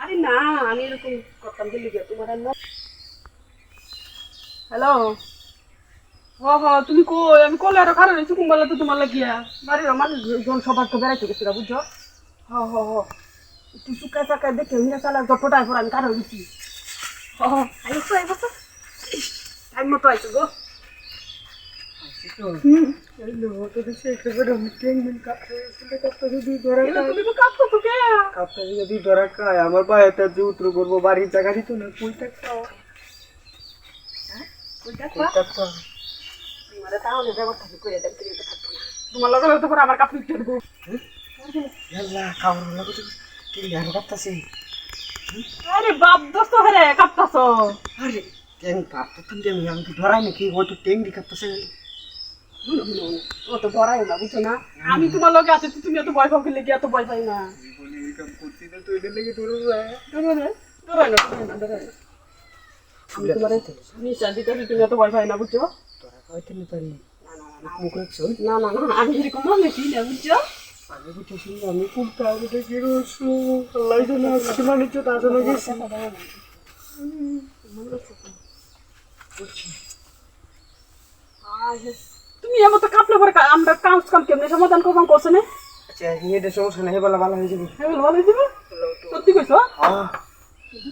আরে না আমি এরকম করতাম দিল্লি তোমার হ্যালো হ হ তুমি কই? আমি কলে আরও খারাপ হয়েছি কুম্বালা তো তোমার লাগিয়া। বাড়ির মানুষ জন সবার তো বেড়াইতে গেছিল বুঝছ? হ হ হ। একটু শুকায় চাকায় দেখে হিনা চালা জপটায় পর আমি কারও গেছি হ হ। আইসো আইবো টাইম মতো আইসো গো। হুম। একেবারে আমি যে উত্তর করব বাড়ির জায়গা দিত না তোমার লগে তো আমার কাপড় আর বাপ দোস্ত কাঁপতাছো। আরে কেন তুমি তো ধরাই নাকি? হয়তো টেংরি কাপতাছে। ও তো বড়াই না, বুঝছ না? আমি তোমার লগে আছি তুমি এত ভয় এটা লেগে? এত ভয় পাই না। বুঝছ আমি এরকম মনে না, বুঝছ? আমি বুঝতেছি আমি খুব তাড়াতাড়ি দেখে আল্লাহ জানে আজকে মানুষ তো আসলে গেছে তুমি এমন তো কাপলে পরে আমরা কাজ কাম কেমনে? সমাধান করবাম করছে না? আচ্ছা এটা সমস্যা নেই বলা ভালো হয়ে যাবে। হ্যাঁ ভালো হয়ে যাবে? সত্যি কইছো? হ্যাঁ।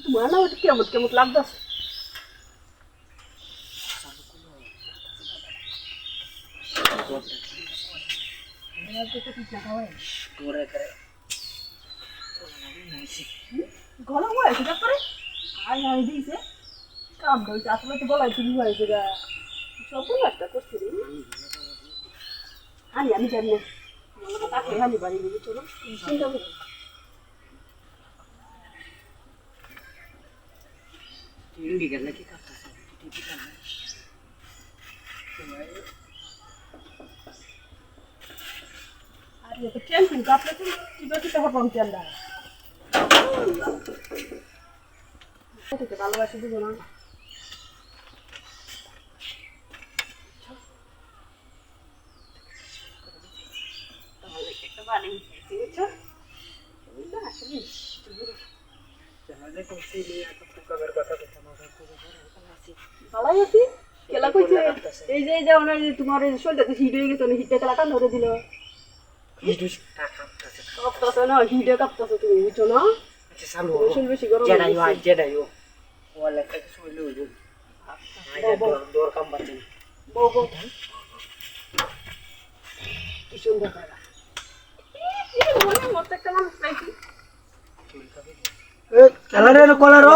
তোমার না ওটা কেমন কেমন লাগতেছে গলা বয় তারপরে আয় আয় দিয়েছে। কাম আসলে তো হয়েছে গা। সব একটা করছে রে। হানি আমি জানি না। হানি বাড়ি নিয়ে চলো। চিন্তা করো। গেল কি কাপতাছে আর তো কেন কিন্তু আপনি তো কিবা কিতা হবাম ভালোবাসি দেবো না তাহলে একটা বাড়ি বুঝছ না আসলে জানালে কইছি নি এত ফুকাবের কথা কথা না ভালোই আছি কেলা কইছে এই যে এই যে ওনার তোমার শরীরটা হিট হয়ে গেছে হিটটা কেলা টান ধরে দিল ইদুস না হিটে কাঁপতাছে তুমি বুঝছ না শরীর বেশি গরম জেডাই ও ওয়ালা থেকে শুইলে হইব দর কাম বাতেন বউ বউ কি সুন্দর মতো একটা মানুষ পাইছি ఎవరైనా కొలరు?